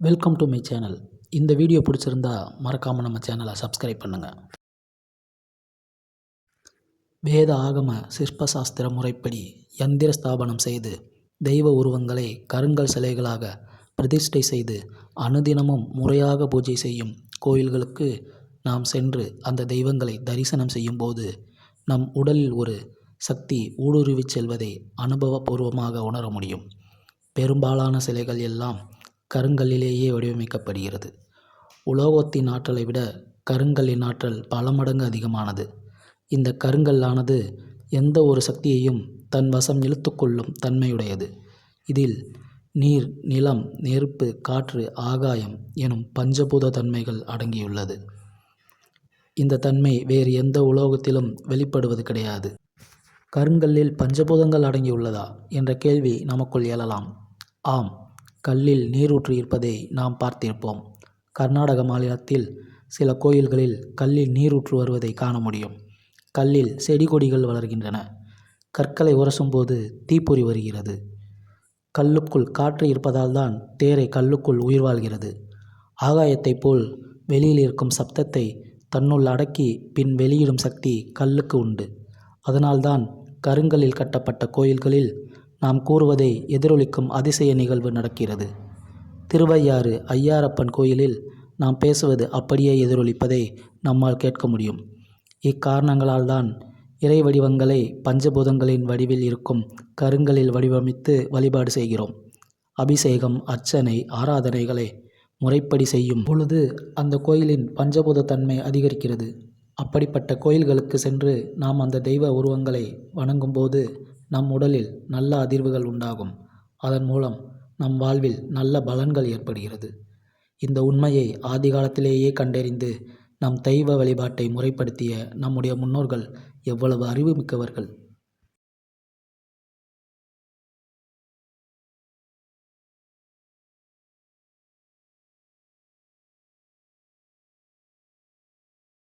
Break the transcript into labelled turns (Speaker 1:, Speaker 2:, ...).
Speaker 1: Welcome to my channel இந்த video பிடிச்சிருந்தா மறக்காமல் நம்ம சேனலை சப்ஸ்கிரைப் பண்ணுங்கள் வேத ஆகம சிற்பசாஸ்திர முறைப்படி யந்திர ஸ்தாபனம் செய்து தெய்வ உருவங்களை கருங்கல் சிலைகளாக பிரதிஷ்டை செய்து அனுதினமும் முறையாக பூஜை செய்யும் கோயில்களுக்கு நாம் சென்று அந்த தெய்வங்களை தரிசனம் செய்யும்போது நம் உடலில் ஒரு சக்தி ஊடுருவிச் செல்வதை அனுபவபூர்வமாக உணர முடியும். பெரும்பாலான சிலைகள் எல்லாம் கருங்கல்லிலேயே வடிவமைக்கப்படுகிறது. உலோகத்தின் ஆற்றலை விட கருங்கல்லின் ஆற்றல் பல மடங்கு அதிகமானது. இந்த கருங்கல்லானது எந்த ஒரு சக்தியையும் தன் வசம் இழுத்துக்கொள்ளும் தன்மையுடையது. இதில் நீர் நிலம் நெருப்பு காற்று ஆகாயம் எனும் பஞ்சபூத தன்மைகள் அடங்கியுள்ளது. இந்த தன்மை வேறு எந்த உலோகத்திலும் வெளிப்படுவது கிடையாது. கருங்கல்லில் பஞ்சபூதங்கள் அடங்கியுள்ளதா? என்ற கேள்வி நமக்குள் எழலாம். ஆம். கல்லில் நீரூற்று இருப்பதை நாம் பார்த்திருப்போம். கர்நாடக மாநிலத்தில் சில கோயில்களில் கல்லில் நீரூற்று வருவதை காண முடியும். கல்லில் செடி கொடிகள் வளர்கின்றன. கற்களை உரசும்போது தீப்பொறி வருகிறது. கல்லுக்குள் காற்று இருப்பதால் தான் தேரை கல்லுக்குள் உயிர் வாழ்கிறது. ஆகாயத்தைப் போல் வெளியில் இருக்கும் சப்தத்தை தன்னுள் அடக்கி பின் வெளியிடும் சக்தி கல்லுக்கு உண்டு. அதனால்தான் கருங்கல்லில் கட்டப்பட்ட கோயில்களில் நாம் கூறுவதை எதிரொலிக்கும் அதிசய நிகழ்வு நடக்கிறது. திருவையாறு ஐயாரப்பன் கோயிலில் நாம் பேசுவது அப்படியே எதிரொலிப்பதை நம்மால் கேட்க முடியும். இக்காரணங்களால் தான் இறை வடிவங்களை பஞ்சபூதங்களின் வடிவில் இருக்கும் கருங்களில் வடிவமைத்து வழிபாடு செய்கிறோம். அபிஷேகம் அர்ச்சனை ஆராதனைகளை முறைப்படி செய்யும் பொழுது அந்த கோயிலின் பஞ்சபூத தன்மை அதிகரிக்கிறது. அப்படிப்பட்ட கோயில்களுக்கு சென்று நாம் அந்த தெய்வ உருவங்களை வணங்கும்போது நம் உடலில் நல்ல அதிர்வுகள் உண்டாகும். அதன் மூலம் நம் வாழ்வில் நல்ல பலன்கள் ஏற்படுகிறது. இந்த உண்மையை ஆதிகாலத்திலேயே கண்டறிந்து நம் தெய்வ வழிபாட்டை முறைப்படுத்திய நம்முடைய முன்னோர்கள் எவ்வளவு அறிவுமிக்கவர்கள்.